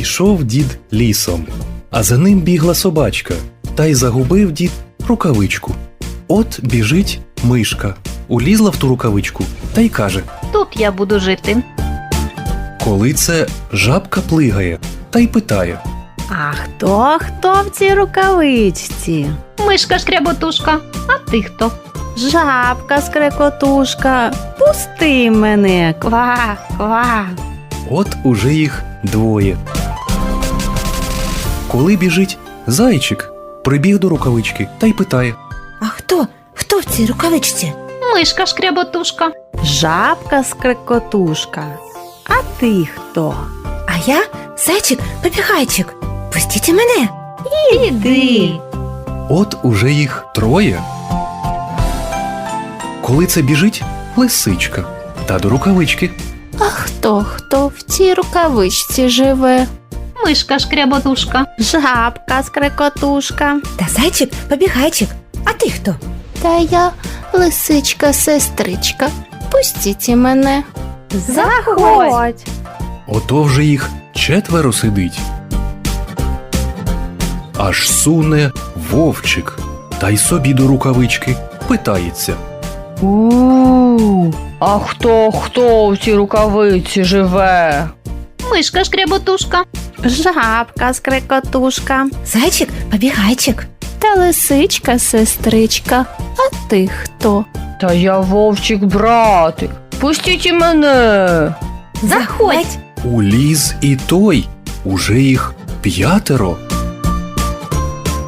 Ішов дід лісом, а за ним бігла собачка, та й загубив дід рукавичку. От біжить мишка, улізла в ту рукавичку та й каже: Тут я буду жити. Коли це жабка плигає, та й питає: А хто хто в цій рукавичці? Мишка шкряботушка, а ти хто? Жабка скрекотушка, пусти мене, ква, ква. От уже їх двоє. Коли біжить зайчик, прибіг до рукавички та й питає: А хто? Хто в цій рукавичці? Мишка шкряботушка. Жабка скрекотушка. А ти хто? А я зайчик побігайчик. Пустіть і мене. Іди. От уже їх троє. Коли це біжить лисичка та до рукавички. А хто хто в цій рукавичці живе? Мишка шкряботушка. Жабка скрекотушка. Та зайчик побігайчик. А ти хто? Та я лисичка, сестричка. Пустіть і мене. Заходь. Ото вже їх четверо сидить. Аж суне вовчик, та й собі до рукавички питається. У, а хто хто в цій рукавиці живе? Мишка шкряботушка. Жабка скрекотушка. Зайчик побігайчик. Та лисичка, сестричка. А ти хто? Та я вовчик братик. Пустіть і мене. Заходь. Уліз і той, уже їх п'ятеро.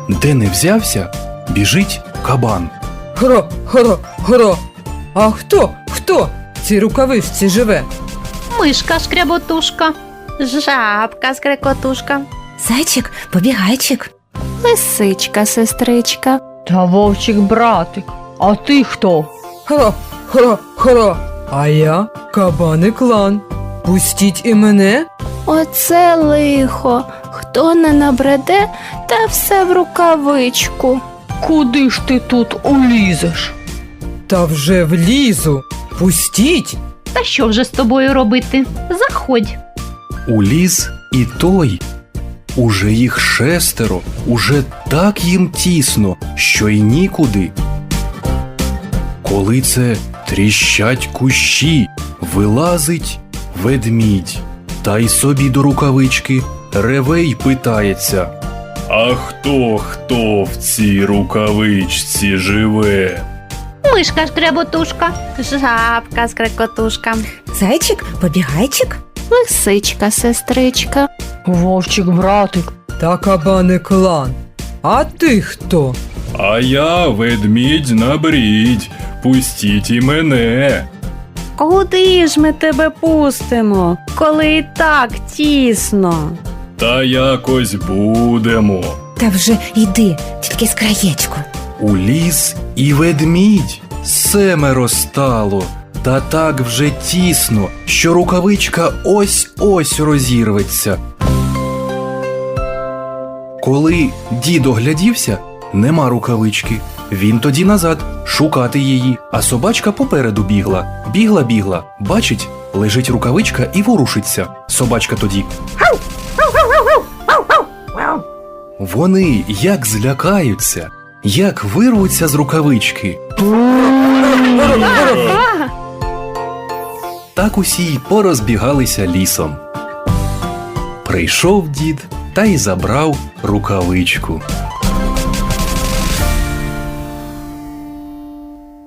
Де не взявся, біжить кабан. Гро, гро, гро. А хто, хто в цій рукавичці живе? Мишка шкряботушка. Жабка скрекотушка. Зайчик побігайчик. Лисичка, сестричка. Та вовчик братик. А ти хто? Гро, гро, гро. А я кабани клан. Пустіть і мене. Оце лихо. Хто не набреде, та все в рукавичку. Куди ж ти тут улізеш? Та вже влізу. Пустіть. Та що вже з тобою робити? Заходь. Уліз і той. Уже їх шестеро, уже так їм тісно, що й нікуди. Коли це тріщать кущі, вилазить ведмідь, та й собі до рукавички реве й питається. А хто хто в цій рукавичці живе? Мишка шкряботушка. Жабка скрекотушка. Зайчик побігайчик. Лисичка, сестричка. Вовчик братик. Та кабани клан. А ти хто? А я ведмідь на брідь, пустіть і мене. Куди ж ми тебе пустимо, коли і так тісно? Та якось будемо. Та вже йди, тільки з краєчку. Уліз і ведмідь семеро стало, та так вже тісно, що рукавичка ось-ось розірветься. Коли дід оглядівся, нема рукавички. Він тоді назад шукати її, а собачка попереду бігла. Бігла, бігла, бачить, лежить рукавичка і ворушиться. Собачка тоді. Вони як злякаються, як вирвуться з рукавички. Так усі й порозбігалися лісом. Прийшов дід та й забрав рукавичку.